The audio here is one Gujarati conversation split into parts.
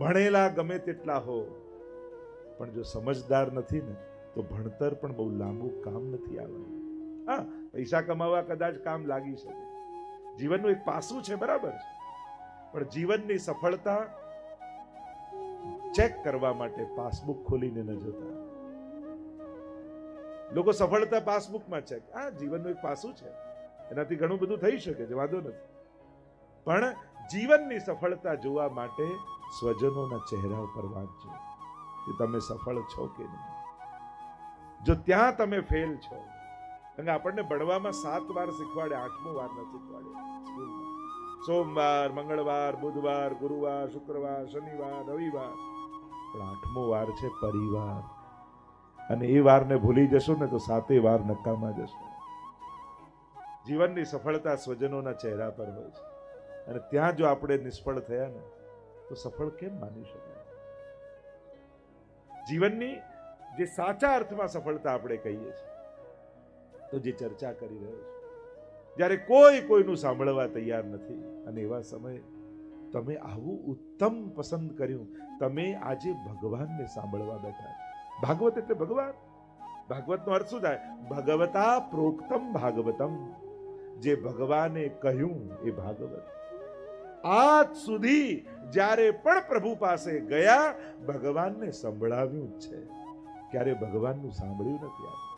ભણેલા ગમે તેટલા હો, પણ જો સમજદાર નથી ને, તો ભણતર પણ બહુ લાંબુ કામ નથી આવવાનું. હા, પૈસા કમાવા કદાચ કામ લાગી શકે. જીવનનું એક પાસું છે, બરાબર? પણ જીવનની સફળતા ચેક કરવા માટે પાસબુક ખોલીને ન જોતા. લોકો સફળતા પાસબુકમાં ચેક આ જીવનનું એક પાસું છે. એનાથી ઘણું બધું થઈ શકે છે, વાંધો નથી. પણ જીવનની સફળતા જોવા માટે સ્વજનોના ચહેરા ઉપર વાંચજો કે તમે સફળ છો કે નહીં. જો ત્યાં તમે ફેલ છો, અને આપણને ભણવામાં સાત વાર શીખવાડે, આઠમું વાર ન શીખવાડે સોમવાર, મંગળવાર, બુધવાર, ગુરુવાર, શુક્રવાર, શનિવાર, રવિવાર. પણ આઠમો વાર છે પરિવાર. અને એ વારને ભૂલી જશો ને તો સાતે વાર નકામા જશો. જીવનની સફળતા સ્વજનોના ચહેરા પર હોય છે. અને ત્યાં જો આપણે નિષ્ફળ થયા ને તો સફળ કેમ માની શકાય જીવનની જે સાચા અર્થમાં સફળતા આપણે કહીએ છીએ, તો જે ચર્ચા કરી રહ્યો છે, જ્યારે કોઈ કોઈનું સાંભળવા તૈયાર નથી, અને એવા સમયે તમે આવું ઉત્તમ પસંદ કર્યું, તમે આજે ભગવાનને સાંભળવા બેઠા ભાગવત એટલે ભગવાન? ભાગવતનો અર્થ શું થાય? ભગવતા પ્રોક્તમ ભાગવતમ. જે ભગવાને કહ્યું એ ભાગવત. આજ સુધી જ્યારે પણ પ્રભુ પાસે ગયા, ભગવાનને સંભળાવ્યું જ છે. ક્યારે ભગવાનનું સાંભળ્યું નથી આપણે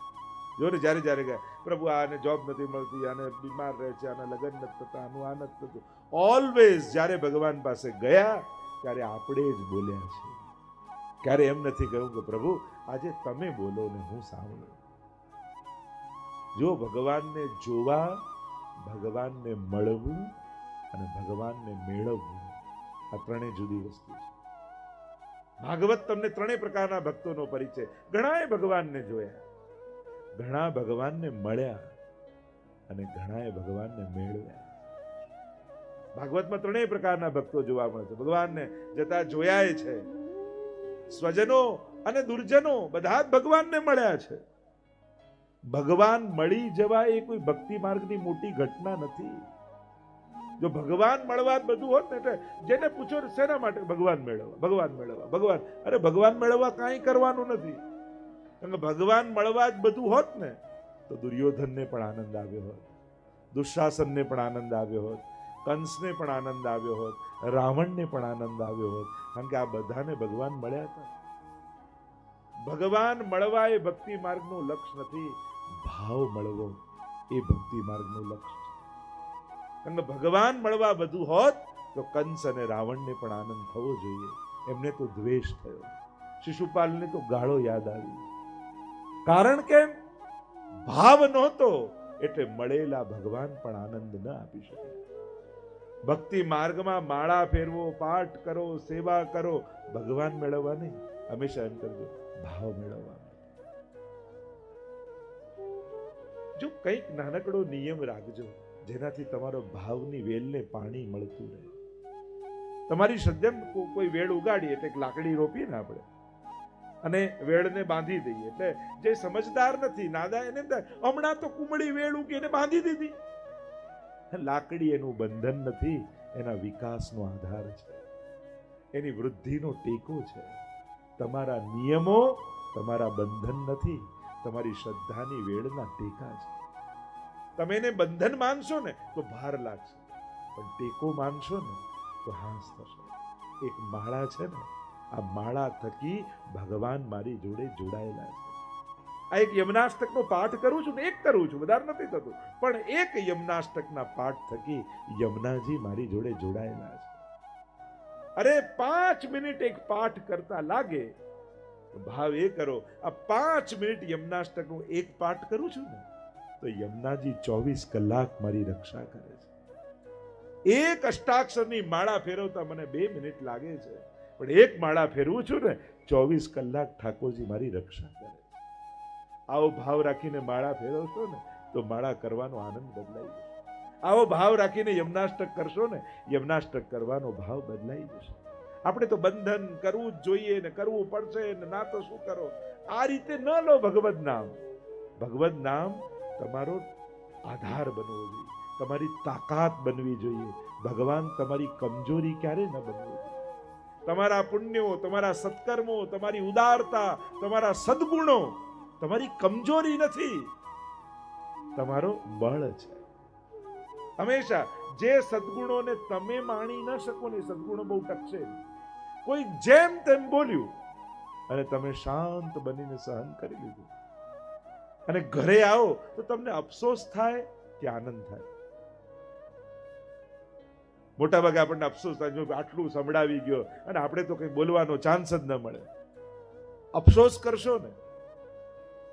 જો ને જ્યારે જ્યારે ગયા, પ્રભુ, આને જોબ નથી મળતી, આને બીમાર રહે છે, આને લગ્ન નથી થતા, આનું આ નથી થતું. ઓલવેઝ જ્યારે ભગવાન પાસે ગયા, ત્યારે આપણે જ બોલ્યા છે ક્યારે એમ નથી કહ્યું કે, પ્રભુ, આજે તમે બોલો ને હું સાંભળું. જો ભગવાનને જોવા, ભગવાનને મળવું અને ભગવાનને મેળવવું આ ત્રણેય જુદી વસ્તુ છે. ભાગવત તમને ત્રણેય પ્રકારના ભક્તોનો પરિચય. ઘણાએ ભગવાનને જોયા, ઘણા ભગવાનને મળ્યા અને ઘણાએ ભગવાનને મેળવ્યા. ભાગવતમાં ત્રણેય પ્રકારના ભક્તો જોવા મળે છે. ભગવાનને જતા જોયા છે. સ્વજનો અને દુર્જનો બધા જ ભગવાનને મળ્યા છે. ભગવાન મળી જવા એ કોઈ ભક્તિ માર્ગની મોટી ઘટના નથી. જો ભગવાન મળવા બધું હોત ને એટલે જેને પૂછો શેના માટે ભગવાન મેળવવા? ભગવાન મેળવવા. ભગવાન. અરે ભગવાન મેળવવા કાંઈ કરવાનું નથી. કારણ કે ભગવાન મળવા જ બધું હોત ને, તો દુર્યોધનને પણ આનંદ આવ્યો હોત. દુશાસનને પણ આનંદ આવ્યો હોત. કંસને પણ આનંદ આવ્યો હોત. રાવણને પણ આનંદ આવ્યો હોત. કારણ કે આ બધાને ભગવાન મળ્યા હતા. ભગવાન મળવા એ ભક્તિ માર્ગનું લક્ષ્ય નથી. ભાવ મળવો એ ભક્તિ માર્ગનું લક્ષ્ય કારણ કે ભગવાન મળવા બધું હોત, તો કંસ અને રાવણને પણ આનંદ થવો જોઈએ. એમને તો દ્વેષ થયો. શિશુપાલને તો ગાળો યાદ આવી કારણ કે ભાવ નહોતો એટલે મળેલા ભગવાન પણ આનંદ ન આપી શકે. ભક્તિ માર્ગમાં માળા ફેરવો, પાઠ કરો, સેવા કરો, ભગવાન મેળવવા નહીં. હંમેશા એમ કરજો, ભાવ મેળવવા જો કંઈક નાનકડો નિયમ રાખજો. જેનાથી તમારો ભાવની વેલને પાણી મળતું રહે. તમારી સજ્જન કોઈ વેળ ઉગાડી એટલે લાકડી રોપીએ ને આપણે. અને વેળને બાંધી દઈએ. એટલે જે સમજદાર નથી નાદા એને હમણાં તો કુમળી વેળ ઉગી એને બાંધી દીધી. લાકડી એનું બંધન નથી, એના વિકાસનો આધાર છે. એની વૃદ્ધિનો ટેકો છે. તમારા નિયમો, તમારા બંધન નથી, તમારી શ્રદ્ધાની વેળના ટેકા છે. તમે એને બંધન માનશો ને, તો ભાર લાગશે. પણ ટેકો માનશો ને, તો હાંસ થશે. એક માળા છે ને, આ માળા થકી ભગવાન મારી જોડે જોડાયેલા છે. આ એક યમનાષ્ટકનો પાઠ કરું છું ને, એક કરું છું, વધારે નથી થતું. પણ એક યમનાષ્ટકના પાઠ થકી યમનાજી મારી જોડે જોડાયેલા છે. અરે પાંચ મિનિટ એક પાઠ કરતા લાગે ભાવ એ કરો, આ પાંચ મિનિટ યમનાષ્ટકનું એક પાઠ કરું છું ને તો યમુનાજી ચોવીસ કલાક મારી રક્ષા કરે છે. એક અષ્ટાક્ષરની માળા ફેરવતા મને બે મિનિટ લાગે છે, પણ એક માળા ફેરવું છું ને, ચોવીસ કલાક ઠાકોરજી મારી રક્ષા કરે આવો ભાવ રાખીને માળા ફેરવશો ને, તો માળા કરવાનો આનંદ બદલાઈ જશે. આવો ભાવ રાખીને યમનાષ્ટક કરશો ને, યમનાષ્ટક કરવાનો ભાવ બદલાઈ જશે. આપણે તો બંધન કરવું જ જોઈએ ને, કરવું પડશે ને, ના તો શું કરો? આ રીતે ન લો ભગવદ નામ. ભગવદ નામ તમારો આધાર બનવો જોઈએ. તમારી તાકાત બનવી જોઈએ. ભગવાન તમારી કમજોરી ક્યારે ન બનવી તમારા પુણ્યો, તમારા સત્કર્મો, તમારી ઉદારતા, તમારા સદગુણો, તમારી કમજોરી નથી. તમારો બળ છે. હંમેશા જે સદગુણોને તમે માણી ન શકો ને સદગુણો બહુ ટકશે. કોઈ જેમ તેમ બોલ્યું અને તમે શાંત બનીને સહન કરી લીધું. અને ઘરે આવો તો તમને અફસોસ થાય કે આનંદ થાય. મોટા ભાગે આપણને અફસોસ થાય, જો આટલું સંભળાવી ગયો અને આપણે તો કંઈ બોલવાનો ચાન્સ જ ન મળે. અફસોસ કરશો ને,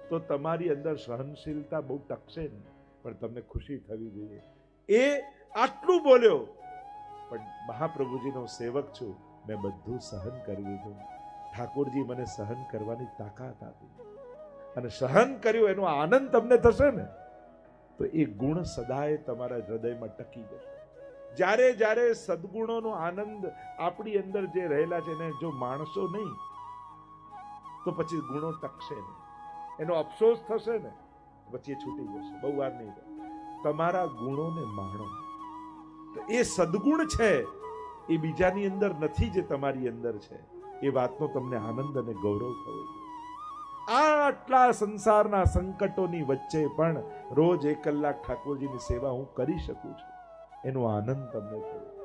તો તમારી અંદર સહનશીલતા બહુ ટકશે ને પણ તમને ખુશી થવી જોઈએ. એ આટલું બોલ્યો, પણ મહાપ્રભુજીનો સેવક છું, મેં બધું સહન કરી દીધું ઠાકોરજી મને સહન કરવાની તાકાત આપી. અને સહન કર્યું, એનો આનંદ તમને થશે ને, તો એ ગુણ સદાય તમારા હૃદયમાં ટકી જશે. જ્યારે જ્યારે સદગુણોનો આનંદ આપણી અંદર જે રહેલા છે, એને જો માણસો નહીં, તો પછી ગુણો ટકશે નહીં. એનો અફસોસ થશે ને પછી એ છૂટી જશે. બહુ વાર નહીં રહે. તમારા ગુણોને માણો. તો એ સદગુણ છે, એ બીજાની અંદર નથી જે તમારી અંદર છે. એ વાતનો તમને આનંદ અને ગૌરવ થવો જોઈએ. આટલા સંસારના સંકટોની વચ્ચે પણ રોજ એક કલાક ઠાકોરજીની સેવા હું કરી શકું છું. એનો આનંદ તમને થયો.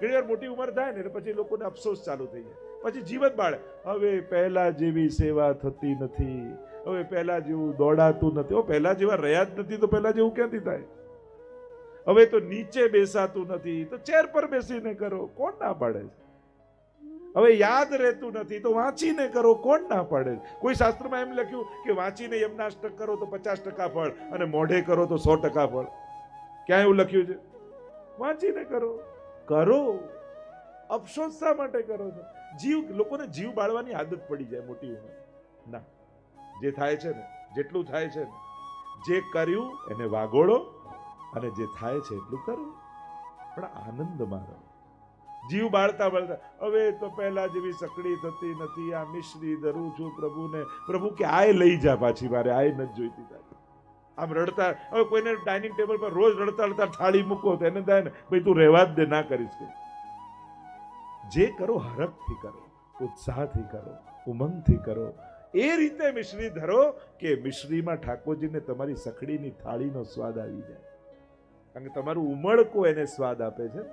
ઘણી વાર મોટી ઉંમર થાય ને એટલે પછી લોકોને અફસોસ ચાલુ થઈ જાય. પછી જીવન બાળે, હવે પહેલા જેવી સેવા થતી નથી. હવે પહેલા જેવું દોડાતું નથી. હવે પહેલા જેવા રહ્યા જ નથી તો પહેલા જેવું ક્યાંથી થાય? હવે તો નીચે બેસાતું નથી. તો ચેર પર બેસીને કરો. કોણ ના પાડે છે? હવે યાદ રહેતું નથી તો વાંચીને કરો, કોણ ના પાડે? કોઈ શાસ્ત્રમાં એમ લખ્યું કે વાંચીને યમનાષ્ટક કરો તો પચાસ ટકા ફળ અને મોઢે કરો તો સો ટકા ફળ. ક્યાં એવું લખ્યું છે? વાંચીને કરો. કરો. અફસોસ શા માટે કરો છો? જીવ, લોકોને જીવ બાળવાની આદત પડી જાય મોટી ઉંમર. ના. જે થાય છે ને, જેટલું થાય છે ને, જે કર્યું એને વાગોળો અને જે થાય છે એટલું કરવું પણ આનંદ મારો જીવ બાળતા બાળતા, હવે તો પહેલા જેવી સકડી થતી નથી, આ મિશ્રી ધરું છું પ્રભુને. પ્રભુ કે આય લઈ જા પાછી મારે, આય નથી જોઈતી તારી. આમ રડતા, હવે કોઈને ડાઇનિંગ ટેબલ પર રોજ રડતા રડતા થાળી મૂકો, તો એને થાય ને, ભાઈ તું રહેવા જ દે, ના કરીશ કે જે કરો હરખથી કરો, ઉત્સાહથી કરો, ઉમંગથી કરો. એ રીતે મિશ્રી ધરો કે મિશ્રીમાં ઠાકોરજીને તમારી સખડીની થાળીનો સ્વાદ આવી જાય. કારણ કે તમારું ઉમળકો એને સ્વાદ આપે છે.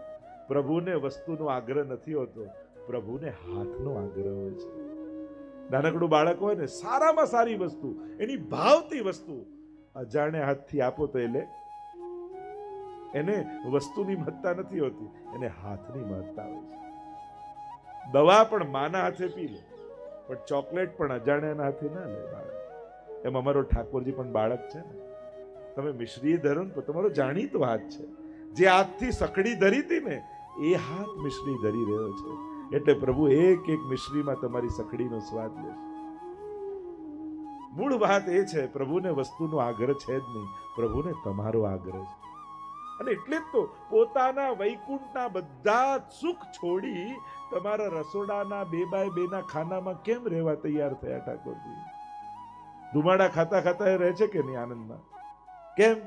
પ્રભુને વસ્તુનો આગ્રહ નથી હોતો. પ્રભુને હાથનો આગ્રહ હોય છે. નાનકડું બાળક હોય ને, સારામાં સારી વસ્તુ, એની ભાવતી વસ્તુ, અજાણે હાથથી આપો તો એટલે એને વસ્તુની મહત્તા નથી હોતી, એને હાથની મહત્તા હોય છે. દવા પણ માના હાથે પી લે, પણ ચોકલેટ પણ અજાણ્યાના હાથે ના લે બાળક. એમ અમારો ઠાકોરજી પણ બાળક છે ને. તમે મિશ્રી ધરો ને તો તમારો જાણીતો હાથ છે. જે હાથથી સકડી ધરી હતી ને એ હાથ મિશ્રી ધરી રહ્યો છે. એટલે પ્રભુ, એક એક મિશ્રીમાં તમારી સખડીનો સ્વાદ લે મૂળ વાત એ છે, પ્રભુને વસ્તુનો આગ્રહ છે જ નહીં. પ્રભુને તમારો આગ્રહ છે. અને એટલે જ તો પોતાના વૈકુંઠના બધા સુખ છોડી તમારા રસોડાના બે બાય બેના ખાનામાં કેમ રહેવા તૈયાર થયા ઠાકોરજી? ધુમાડા ખાતા ખાતા એ રહે છે કે નહીં આનંદમાં? કેમ?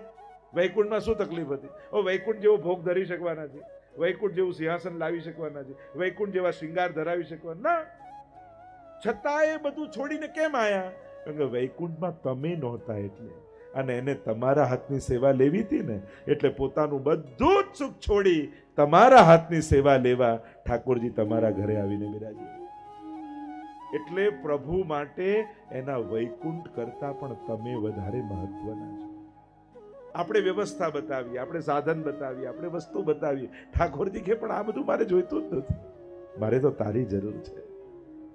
વૈકુંઠમાં શું તકલીફ હતી? ઓ, વૈકુંઠ જેવો ભોગ ધરી શકવાના છે. વૈકુંઠ જેવું સિંહાસન લાવી શકવાના છે, વૈકુંઠ જેવા શ્રીંગાર ધરાવી શકવાના. છતાં એ બધું છોડીને કેમ આયા? કારણ કે વૈકુંઠમાં તમે નહોતા એટલે. અને એને તમારા હાથની સેવા લેવી હતી ને, એટલે પોતાનું બધું જ સુખ છોડી તમારા હાથની સેવા લેવા ઠાકોરજી તમારા ઘરે આવીને બિરાજી એટલે પ્રભુ માટે એના વૈકુંઠ કરતા પણ તમે વધારે મહત્વના છો. આપણે વ્યવસ્થા બતાવીએ, આપણે સાધન બતાવીએ, આપણે વસ્તુ બતાવીએ. ઠાકોરજી કે, પણ આ બધું મારે જોઈતું જ નથી. મારે તો તારી જરૂર છે.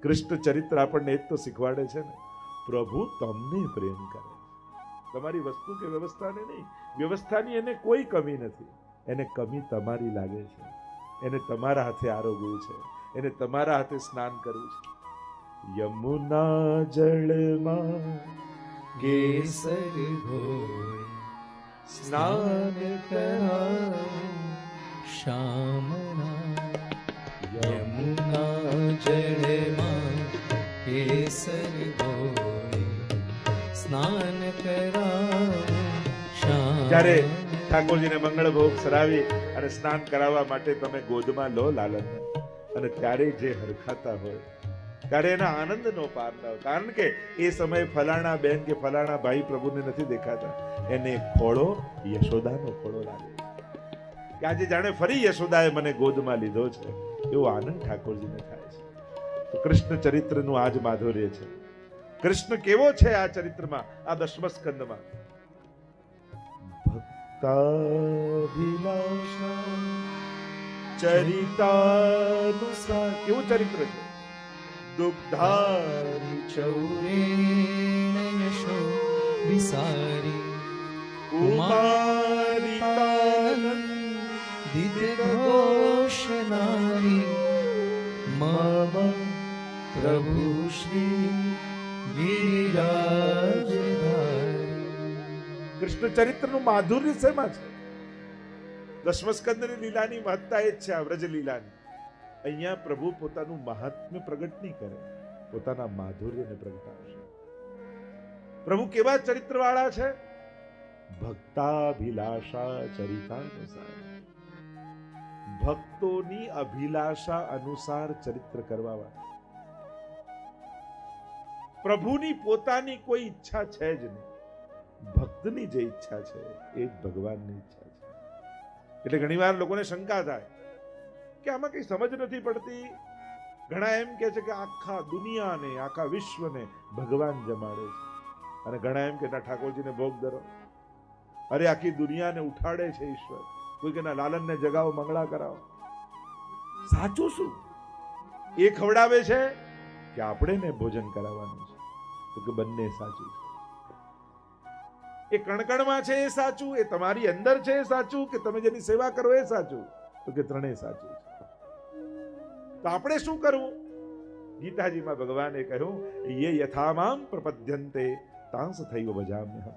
કૃષ્ણ ચરિત્ર આપણને એ જ તો શીખવાડે છે ને. પ્રભુ તમને પ્રેમ કરે તમારી વસ્તુ કે વ્યવસ્થાને નહીં, વ્યવસ્થાની એને કોઈ કમી નથી. એને કમી તમારી લાગે છે. એને તમારા હાથે આરોગવું છે. એને તમારા હાથે સ્નાન કરવું છે. યમુના જળમાં કેસર હોય સ્નાન કરાવું શામના ઠાકોરજીને મંગળ ભોગ સરાવી અને સ્નાન કરાવવા માટે તમે ગોદમાં લો લાલન અને ત્યારે જે હરખાતા હોય ત્યારે એના આનંદનો પાર ન કારણ કે એ સમયે ફલાણા બેન કે ફલાણા ભાઈ પ્રભુને નથી દેખાતા. એને ખોળો, યશોદાનો ખોળો લાગે. કે આજે જાણે ફરી યશોદાએ મને ગોદમાં લીધો છે. એવો આનંદ ઠાકોરજીને થાય છે. કૃષ્ણ ચરિત્રનું આજ માધુર્ય છે. કૃષ્ણ કેવો છે આ ચરિત્રમાં, આ દશમ સ્કંદમાં ભક્તાભિલાષા, ચરિતાનુસાર. કેવું ચરિત્ર છે? દુગ્ધારી ચૌરેણ યશો વિસારી કુમારિતાનંદ દિદઘોષ નારી મમ પ્રભુ શ્રી કૃષ્ણ ચરિત્રનું માધુર્ય શેમાં છે? દશમસ્કંદની લીલાની મહત્તા એ જ છે, આ વ્રજ લીલાની અહીંયા પ્રભુ પોતાનું મહાત્મ્ય પ્રગટ નહીં કરે, પોતાના માધુર્યને પ્રગટાવશે પ્રભુ કેવા ચરિત્ર વાળા છે? ભક્તાભિલાષા ચરિતાનુસાર. ભક્તોની અભિલાષા અનુસાર ચરિત્ર કરવા વાળા પ્રભુની પોતાની કોઈ ઈચ્છા છે જ નહીં. ભક્તની જે ઈચ્છા છે એ જ ભગવાનની ઈચ્છા છે. એટલે ઘણીવાર લોકોને શંકા થાય કે આમાં કઈ સમજ નથી પડતી? ઘણા એમ કે છે કે આખા દુનિયાને, આખા વિશ્વને ભગવાન જમાડે છે. અને ઘણા એમ કે ના ઠાકોરજીને ભોગ ધરો. અરે, આખી દુનિયાને ઉઠાડે છે ઈશ્વર. કોઈ કે, ના, લાલનને જગાવો, મંગળા કરાવો. સાચું શું? એ ખવડાવે છે કે આપણે ને ભોજન કરાવવાનું છે. તો કે બંને સાચું છે. એ કણકણમાં છે એ સાચું, એ તમારી અંદર છે એ સાચું, કે તમે જેની સેવા કરો એ સાચું? તો કે ત્રણેય સાચું છે. તો આપણે શું કરવું? ગીતાજીમાં ભગવાને કહ્યું, યે યથામામ પ્રપદ્યંતે તાંસ થયો ભજામ્ય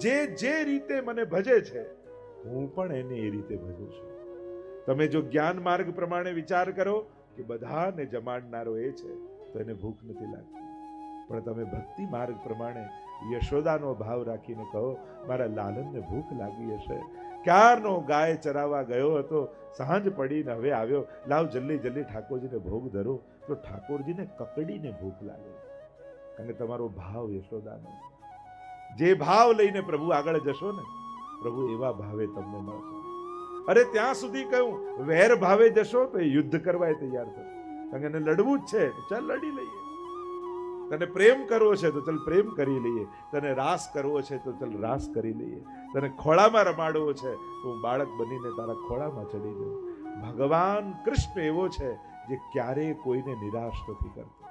જે જે રીતે મને ભજે છે, હું પણ એને એ રીતે ભજું છું. તમે જો જ્ઞાન માર્ગ પ્રમાણે વિચાર કરો કે બધાને જમાડનારો એ છે, તો એને ભૂખ નથી લાગતી. પણ તમે ભક્તિ માર્ગ પ્રમાણે યશોદાનો ભાવ રાખીને કહો, મારા લાલનને ભૂખ લાગી હશે. ક્યારનો ગાય ચરાવવા ગયો હતો, સાંજ પડીને હવે આવ્યો. લાવ જલ્દી જલ્દી ઠાકોરજીને ભોગ ધરો. તો ઠાકોરજીને કકડીને ભૂખ લાગે. કે તમારો ભાવ યશોદાનો જે ભાવ લઈને પ્રભુ આગળ જશો ને, પ્રભુ એવા ભાવે તમને મળશે. અરે ત્યાં સુધી કહ્યું વેર ભાવે જશો તો યુદ્ધ કરવા તૈયાર થશે. કારણ લડવું જ છે ચાલ લડી લઈએ. તને પ્રેમ કરવો છે તો ચાલ પ્રેમ કરી લઈએ. તને રાસ કરવો છે તો ચાલ રાસ કરી લઈએ. તને ખોળામાં રમાડવો છે તો હું બાળક બનીને તારા ખોળામાં ચડી જાઉં. ભગવાન કૃષ્ણ એવો છે જે ક્યારેય કોઈને નિરાશ નથી કરતો.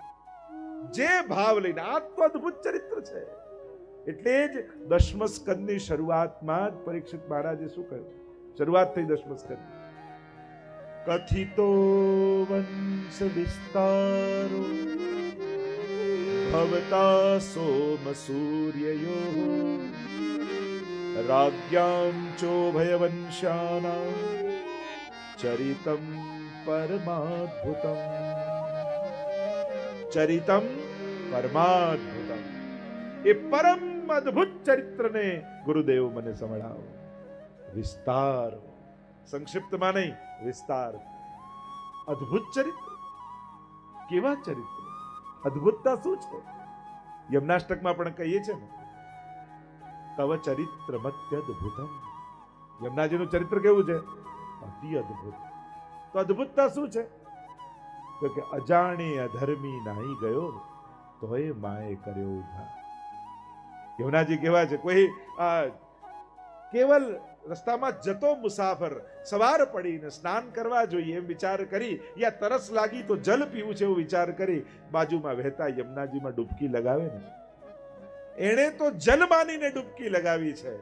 જે ભાવ લઈને આ તો અદ્ભુત ચરિત્ર છે. એટલે જ દશમ સ્કંદની શરૂઆતમાં જ પરીક્ષિત મહારાજે શું કહ્યું? શરૂઆત થઈ દશમ સ્કંદ કથિતો વંશ વિસ્તારો સોમ સૂર્યયો રાજ્યામ ચોભયવંશાનાં ચરિતમ પરમાદ્ભુતમ ચરિતમ પરમાદ્ભુતમ એ પરમ અદ્ભુત ચરિત્રને ગુરુદેવ મને સંભળાવો વિસ્તાર સંક્ષિપ્તમાં નહીં વિસ્તાર અદ્ભુત ચરિત્ર કેવા ચરિત્ર અદ્ભુતતા શું છે? યમનાષ્ટકમાં પણ કહીએ છીએ ને, તવ ચરિત્ર મત્યદ્ભુતમ યમનાજીનું ચરિત્ર કેવું છે? અતિ અદ્ભુત. તો અદ્ભુતતા શું છે? તો કે અજાણે અધર્મી નાહી ગયો, તોય માએ કર્યો ઉધાર યમુનાજી કેવા છે, કોઈ કેવલ રસ્તામાં જતો મુસાફર. સવાર પડીને સ્નાન કરવા જોઈએ એમ વિચાર કરી, યા તરસ લાગી તો જલ પીવું છે એવો વિચાર કરી, બાજુમાં વહેતા યમુનાજીમાં ડૂબકી લગાવે ને. એણે તો જલ માનીને ડૂબકી લગાવી છે.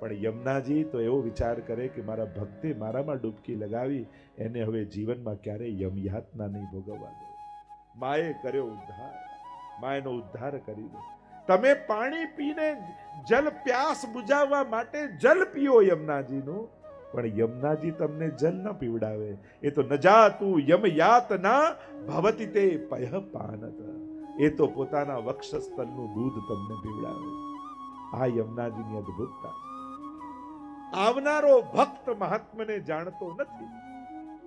પણ યમુનાજી તો એવો વિચાર કરે કે મારા ભક્તે મારામાં ડૂબકી લગાવી, એને હવે જીવનમાં ક્યારેય યમયાતના નહીં ભોગવવા દો માએ કર્યો ઉદ્ધાર. માએનો ઉદ્ધાર કરી દો. તમે પાણી પીને જલ પ્યાસ બુજાવવા માટે જલ પીઓ યમુનાજીનું. પણ યમુનાજી તમને જલ ન પીવડાવે. એ તો ન જાતું યમ ભવતી તે પય પાનત એ તો પોતાના વક્ષસ્થલનું દૂધ તમને પીવડાવે. આ યમુનાજીની અદ્ભુતતા આવનારો ભક્ત મહાત્મને જાણતો નથી.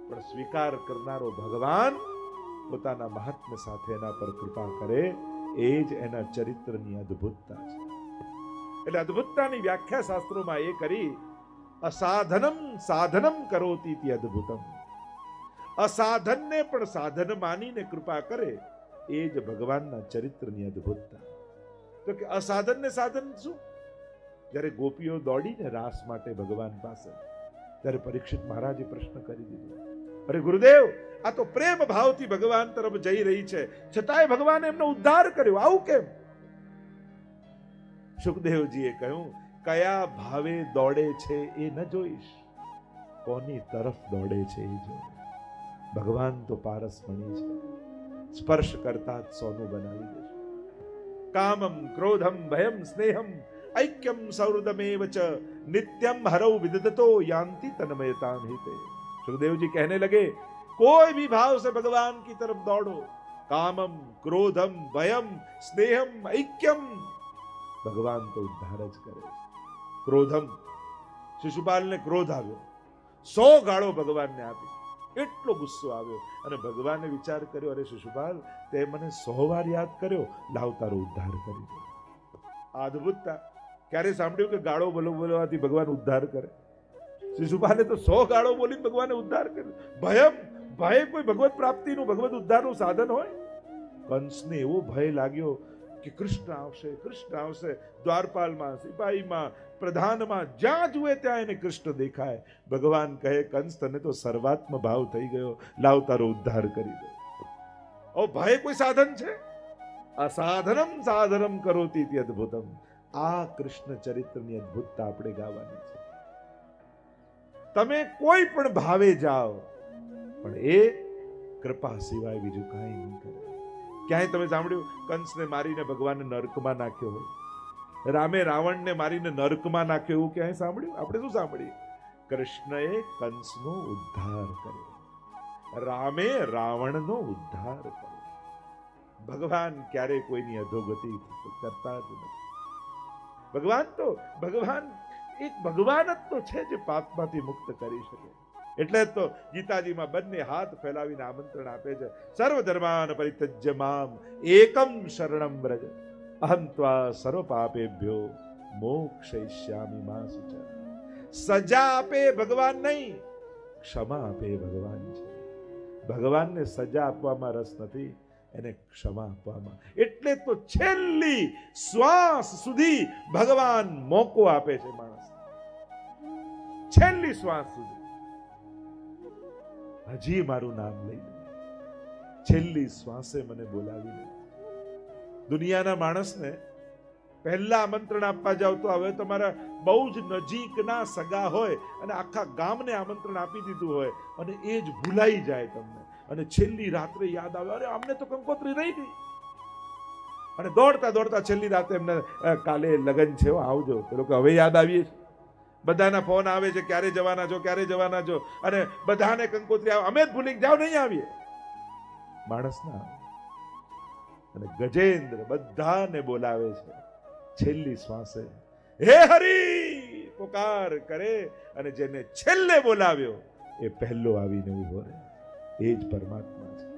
પણ સ્વીકાર કરનારો ભગવાન પોતાના મહાત્મ્ય સાથે એના પર કૃપા કરે. એ જ એના ચરિત્રની અદ્ભુતતા છે. એટલે અદ્ભુતતાની વ્યાખ્યા શાસ્ત્રોમાં એ કરી, અસાધનમ સાધનમ કરોતી તે અદ્ભુતમ. અસાધનને પણ સાધન માનીને કૃપા કરે, એ જ ભગવાનના ચરિત્રની અદ્ભુતતા. તો કે અસાધનને સાધન શું? જ્યારે ગોપીઓ દોડીને રાસ માટે ભગવાન પાસે, ત્યારે પરીક્ષિત મહારાજે પ્રશ્ન કરી દીધો, અરે ગુરુદેવ, આ તો પ્રેમ ભાવથી ભગવાન તરફ જઈ રહી છે. છતાંય ભગવાને એમનો ઉદ્ધાર કર્યો. આવું કેમ? સુખદેવજીએ કહ્યું કયા ભાવે દોડે છે એ ન જોઈશ કોની તરફ દોડે છે એ જો ભગવાન તો પારસમણી છે સ્પર્શ કરતા જ સોનું બનાવી દેશે કામમ ક્રોધમ ભયમ સ્નેહમ ઐક્યમ સૌહૃદમેવ ચ નિત્યમ હરૌ વિદતો યાંતિ તન્મયતામ હિતે सुखदेव कहने लगे कोई भी भाव से भगवान की तरफ दौड़ो कामम क्रोधम भयम स्नेहम ऐक्यम ભગવાન તો ઉદ્ધાર જ કરે ક્રોધમ. શિશુપાલને ક્રોધ આવ્યો. સો ગાળો ભગવાનને આપી. એટલો ગુસ્સો આવ્યો અને ભગવાને વિચાર કર્યો, અરે શિશુપાલ, તે મને સો વાર યાદ કર્યો. લાવ તારો ઉદ્ધાર કરી દે. અદ્ભુતતા. ક્યારે સાંભળ્યું કે ગાળો બોલો બોલવાથી ભગવાન ઉદ્ધાર કરે? શિશુપાલે તો સો ગાળો બોલીને ભગવાને ઉદ્ધાર કર્યો. ભયમ. ભય કોઈ ભગવત પ્રાપ્તિનું, ભગવત ઉદ્ધારનું સાધન હોય? કંસને એવો ભય લાગ્યો કે કૃષ્ણ આવશે કૃષ્ણ આવશે, દ્વારપાલમાં, સિપાહીમાં, પ્રધાનમાં, જ્યાં જુએ ત્યાં એને કૃષ્ણ દેખાય. ભગવાન કહે, કંસ, તને તો સર્વાત્મ ભાવ થઈ ગયો. લાવ તારો ઉદ્ધાર કરી દો. ઓ ભય કોઈ સાધન છે? અસાધનમ સાધનમ કરોતી અદ્ભુતમ. આ કૃષ્ણ ચરિત્રની અદ્ભુતતા આપણે ગાવાની છે. તમે કોઈ પણ ભાવે જાઓ, પણ એ કૃપા સિવાય બીજું કાંઈ નહીં કરે. ક્યાંય તમે સાંભળ્યું? કંસને મારીને ભગવાનને નરકમાં નાખ્યો હોય. રામે રાવણને મારીને નરકમાં નાખ્યો એવું ક્યાંય સાંભળ્યું? આપણે શું સાંભળીએ? કૃષ્ણએ કંસનો ઉદ્ધાર કર્યો. રામે રાવણનો ઉદ્ધાર કર્યો. ભગવાન ક્યારે કોઈની અધોગતિ કરતા જ નથી. ભગવાન તો, ભગવાન એક ભગવાન જ તો છે જે પાપમાંથી મુક્ત કરી શકે. એટલે જ તો ગીતાજીમાં બંને હાથ ફેલાવીને આમંત્રણ આપે છે. સર્વ ધર્માન પરિત્યજ્ય મામ, એકમ શરણમ વ્રજ. અહમ ત્વા સર્વ પાપેભ્યો મોક્ષયિષ્યામિ મા સજા આપે ભગવાન નહીં ક્ષમા આપે ભગવાન છે. ભગવાનને સજા આપવામાં રસ નથી, એને ક્ષમા આપવામાં. એટલે તો છેલ્લી શ્વાસ સુધી ભગવાન મોકો આપે છે માણસ છેલ્લી શ્વાસ સુધી. હજી મારું નામ લઈ છેલ્લી શ્વાસે મને બોલાવી દુનિયાના માણસને પહેલા આમંત્રણ આપવા જાવ તો હવે તમારા બહુ જ નજીકના સગા હોય અને આખા ગામને આમંત્રણ આપી દીધું હોય અને એ જ ભૂલાઈ જાય તમને. અને છેલ્લી રાત્રે યાદ આવે, અરે અમને તો કંકોત્રી રહી ગઈ. અને દોડતા દોડતા છેલ્લી રાતે એમને કાલે લગન છે આવજો પેલો કે હવે યાદ આવીએ છીએ. બધાના ફોન આવે છે, ક્યારે જવાના છો, ક્યારે જવાના છો? અને બધાને કંકોત્રી આવે, અમે જ ભૂલી, જાઓ નહીં આવીએ. માણસના અને ગજેન્દ્ર બધાને બોલાવે છે, છેલ્લી શ્વાસે. હે હરી! પુકાર કરે અને જેને છેલ્લે બોલાવ્યો, એ પહેલો આવીને ઊભો રહે. એ જ પરમાત્મા છે.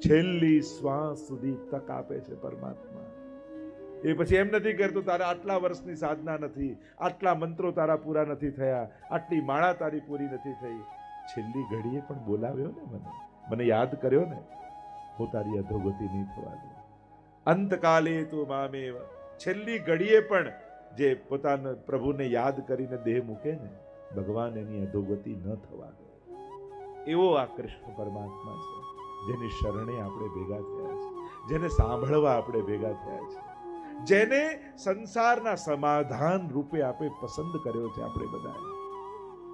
છેલ્લી શ્વાસ સુધી તક આપે છે પરમાત્મા. એ પછી એમ નથી કરતો, તારા આટલા વર્ષની સાધના નથી, આટલા મંત્રો તારા પૂરા નથી થયા, આટલી માળા તારી પૂરી નથી થઈ. છેલ્લી ઘડીએ પણ બોલાવ્યો ને મને મને યાદ કર્યો ને, હું તારી અધોગતિ નહીં થવા દઉં. અંતકાલે તો મામેવ, છેલ્લી ઘડીએ પણ જે પોતાના પ્રભુને યાદ કરીને દેહ મૂકે ને, ભગવાન એની અધોગતિ ન થવા દે. એવો આ કૃષ્ણ પરમાત્મા છે, જેની શરણે આપણે ભેગા થયા છે જેને સાંભળવા આપણે ભેગા થયા છે જેને સંસારના સમાધાન રૂપે આપણે પસંદ કર્યો છે આપણે બધાએ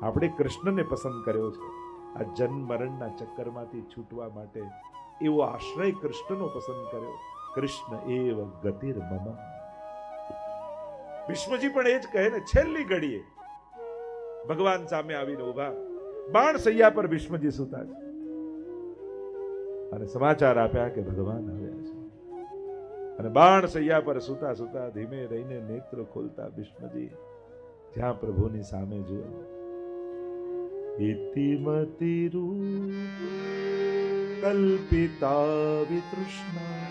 આપણે કૃષ્ણને પસંદ કર્યો છે. આ જન્મ મરણના ચક્કરમાંથી છૂટવા માટે એવો આશ્રય કૃષ્ણનો પસંદ કર્યો. કૃષ્ણ એવ ગતિર મમ. ભીષ્મજી પણ એ જ કહે ને, છેલ્લી ઘડીએ. ભગવાન સામે આવીને ઊભા બાણ સૈયા પર ભીષ્મજી સુતા છે. અને સમાચાર આપ્યા કે ભગવાન આવ્યા છે અને બાણ સૈયા પર સુતા સુતા ધીમે રહીને નેત્ર ખોલતા ભીષ્મજી જ્યાં પ્રભુની સામે જુએ ઇતિમતિરૂપ કલ્પિતા વિતૃષ્ણા,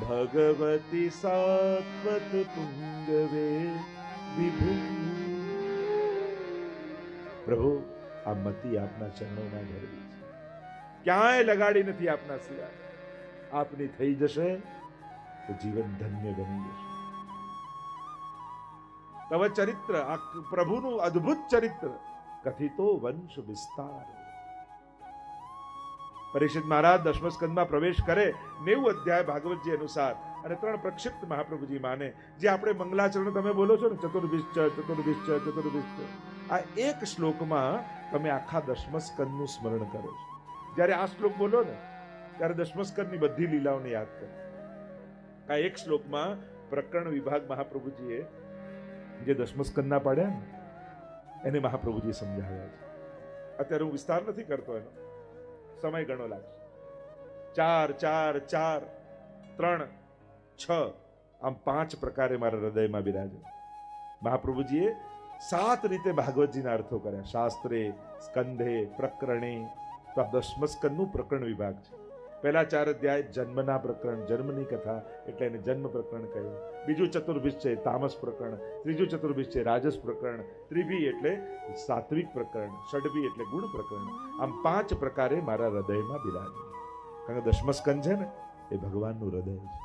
ભગવતી સાત્વત પુંગવે વિભુ. પ્રભુ, આ મતિ આપના ચરણોમાં ધરવી છે. ક્યાંય લગાડી નથી આપના સિવાય. આપની થઈ જશે તો જીવન ધન્ય બની જશે. તવ ચરિત્ર આ પ્રભુનું અદ્ભુત ચરિત્ર. કથિતો વંશ વિસ્તાર. પરિષદ મહારાજ દસમ સ્કંદમાં પ્રવેશ કરે નેવું અધ્યાય ભાગવતજી અનુસાર. અને ત્રણ પ્રક્ષિપ્ત મહાપ્રભુજી માને જે આપણે મંગલાચરણ તમે બોલો છો ને ચતુર્ભિશ્ચ ચતુર્ભિશ્ચ ચતુર્ભિશ્ચ આ એક શ્લોકમાં તમે આખા દસમ સ્કંદનું સ્મરણ કરો છો. જ્યારે આ શ્લોક બોલો ને ત્યારે દસમ સ્કંદની બધી લીલાઓને યાદ કરો. આ એક શ્લોકમાં પ્રકરણ વિભાગ મહાપ્રભુજીએ જે દસમસ્કંદના પાડ્યા ને, એને મહાપ્રભુજી સમજાવ્યા છે. અત્યારે હું વિસ્તાર નથી કરતો એનો. સમય ઘણો લાગશે. ચાર ચાર ચાર, ત્રણ, છ, આમ પાંચ પ્રકારે મારા હૃદયમાં બિરાજે. મહાપ્રભુજીએ સાત રીતે ભાગવતજીના અર્થો કર્યા. શાસ્ત્રે સ્કંધે પ્રકરણે. તો આ દસમસ્કંદનું પ્રકરણ વિભાગ છે. પહેલા ચાર અધ્યાય જન્મના પ્રકરણ, જન્મની કથા, એટલે એને જન્મ પ્રકરણ કહ્યું. બીજું ચતુર્ભિજ છે, તામસ પ્રકરણ. ત્રીજું ચતુર્ભિજ છે, રાજસ પ્રકરણ. ત્રિભી એટલે સાત્વિક પ્રકરણ, ષડભી એટલે ગુણ પ્રકરણ. આમ પાંચ પ્રકારે મારા હૃદયમાં બિરાજ. કારણ કે દસમસ્કંદ છે ને, એ ભગવાનનું હૃદય છે.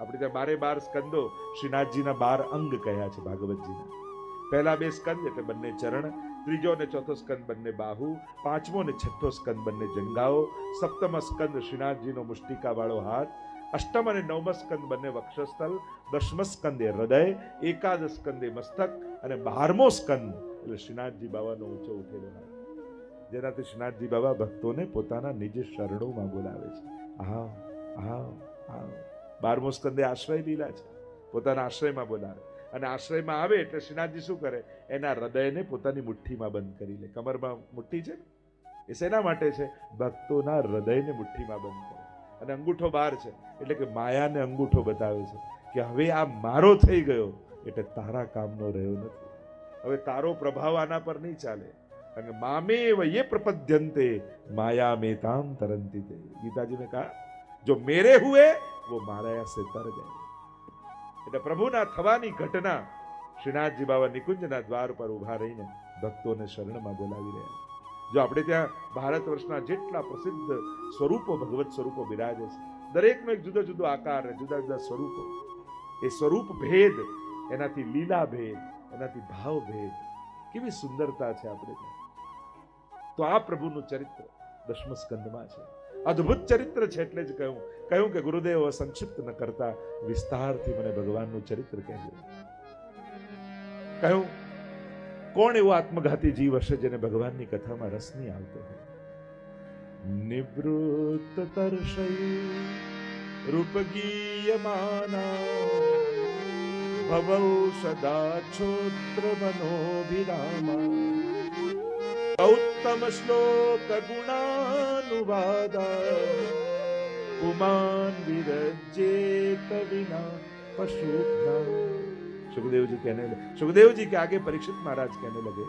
આપણે ત્યાં બારે બાર સ્કંદો શ્રીનાથજીના બાર અંગ કયા છે, ભાગવતજીના. પહેલા બે સ્કંદ એટલે બંને ચરણ ત્રીજો અને ચોથો સ્કંદ બંને બાહુ, પાંચમો અને છઠ્ઠો સ્કંદ બંને જંગાઓ, સપ્તમ સ્કંદ શ્રીનાથજીનો મુષ્ટિકાવાળો હાથ, અષ્ટમ અને નવમ સ્કંદ બંને વક્ષસ્થલ, દસમ સ્કંદે હૃદય એકાદશ સ્કંદે મસ્તક અને બારમો સ્કંદ એટલે શ્રીનાથજી બાબાનો ઊંચો ઉઠેલો હાથ. જેનાથી શ્રીનાથજી બાબા ભક્તોને પોતાના નિજ શરણોમાં બોલાવે છે. આવ આવ આવ બારમો સ્કંદે આશ્રય લીલા છે. પોતાના આશ્રયમાં બોલાવે. અને આશ્રયમાં આવે એટલે શ્રીનાથજી શું કરે? એના હૃદયને પોતાની મુઠ્ઠીમાં બંધ કરી લે. કમરમાં મુઠ્ઠી છે ને? એ શેના માટે છે? ભક્તોના હૃદયને મુઠ્ઠીમાં બંધ કરે. અને અંગૂઠો બહાર છે. એટલે કે માયાને અંગૂઠો બતાવે છે કે હવે આ મારો થઈ ગયો એટલે તારા કામનો રહ્યો નથી. હવે તારો પ્રભાવ આના પર નહીં ચાલે. અને મામેવ યે પ્રપદ્યંતે માયા મેતામ તરંતી તે ગીતાજીને કહા, જો મેરે હુએ, વો મારાયા સે તર ગયે એટલે પ્રભુના થવાની ઘટના શ્રીનાથજી બાબા નિકુંજના દ્વાર પર ઊભા રહીને ભક્તોને શરણમાં બોલાવી રહ્યા. જો આપણે ત્યાં ભારત વર્ષના જેટલા પ્રસિદ્ધ સ્વરૂપો, ભગવત સ્વરૂપો બિરાજે છે, દરેકનો એક જુદો જુદો આકાર, જુદા જુદા સ્વરૂપો, એ સ્વરૂપ ભેદ, એનાથી લીલા ભેદ, એનાથી ભાવ ભેદ, કેવી સુંદરતા છે આપણે ત્યાં તો આ પ્રભુનું ચરિત્ર દસમ સ્કંદમાં છે અદ્ભુત ચરિત્ર છે એટલે જ કહ્યું કહ્યું કે ગુરુદેવ સંક્ષિપ્ત ન કરતા વિસ્તારથી મને ભગવાનનું ચરિત્ર કહેજો. કહ્યું, કોણ એવો આત્મઘાતી જીવ હશે જેને ભગવાનની કથામાં રસ નહીં આવતો હોય? નિવૃત્ત તર્ષય રૂપગીયમાના ભવૌ સદા છોત્ર મનોભિરામા ઉત્તમ શ્લોક ગુણાનુવાદા पुमान विरजेत विना पशुभ्रा सुखदेव जी कहने लगे सुखदेव जी के आगे परीक्षित महाराज कहने लगे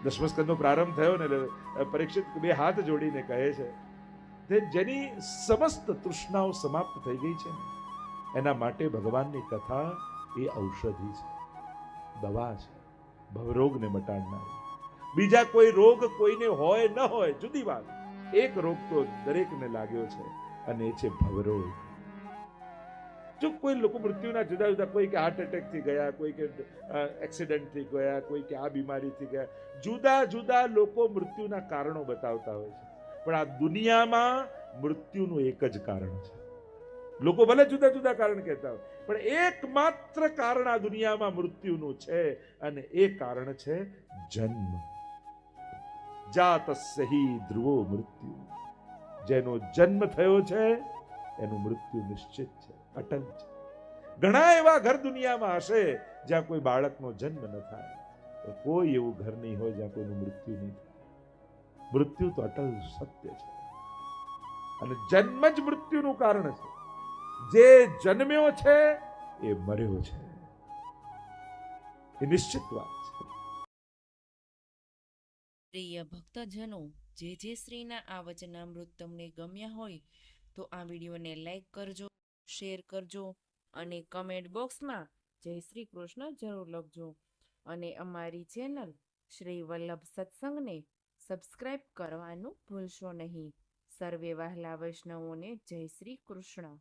દસમ સ્કંદનો પ્રારંભ થયો ને એટલે પરીક્ષિત બે હાથ જોડીને કહે છે તે જેની સમસ્ત તૃષ્ણાઓ સમાપ્ત થઈ ગઈ છે ને એના માટે ભગવાનની કથા એ ઔષધિ છે દવા છે ભવરોગને મટાડનારી બીજા કોઈ રોગ કોઈને હોય ન હોય, જુદી વાત. એક રોગ તો દરેકને લાગ્યો છે, અને એ છે ભવરોગ. જો કોઈ લોકો મૃત્યુના જુદા જુદા, કોઈ કે હાર્ટ એટેકથી ગયા, કોઈ કે એક્સિડન્ટથી ગયા, કોઈ કે આ બીમારીથી ગયા, જુદા જુદા લોકો મૃત્યુના કારણો બતાવતા હોય છે. પણ આ દુનિયામાં મૃત્યુનું એક જ કારણ છે. લોકો ભલે જુદા જુદા કારણ કહેતા હોય, પણ એકમાત્ર કારણ આ દુનિયામાં મૃત્યુનું છે, અને એ કારણ છે જન્મ. જાતસ્ય હિ ધ્રુવો મૃત્યુ. જેનો જન્મ થયો છે, એનું મૃત્યુ નિશ્ચિત છે, અટલ છે. ઘણા એવા ઘર દુનિયામાં હશે જ્યાં કોઈ બાળકનો જન્મ ન થાય. તો કોઈ એવું ઘર નહીં હોય જ્યાં કોઈનું મૃત્યુ નહીં થાય. મૃત્યુ તો અટલ સત્ય છે. અને જન્મ જ મૃત્યુનું કારણ છે. જે જન્મ્યો છે, એ મર્યો છે. એ નિશ્ચિત વાત. પ્રિય ભક્તજનો, જે જે શ્રીના આ વચનામૃત તમને ગમ્યા હોય, તો આ વિડીયોને લાઈક કરજો, શેર કરજો અને કમેન્ટ બોક્સમાં જય શ્રી કૃષ્ણ જરૂર લખજો. અને અમારી ચેનલ શ્રી વલ્લભ સત્સંગને સબસ્ક્રાઈબ કરવાનું ભૂલશો નહીં. સર્વે વહાલા વૈષ્ણવોને જય શ્રી કૃષ્ણ.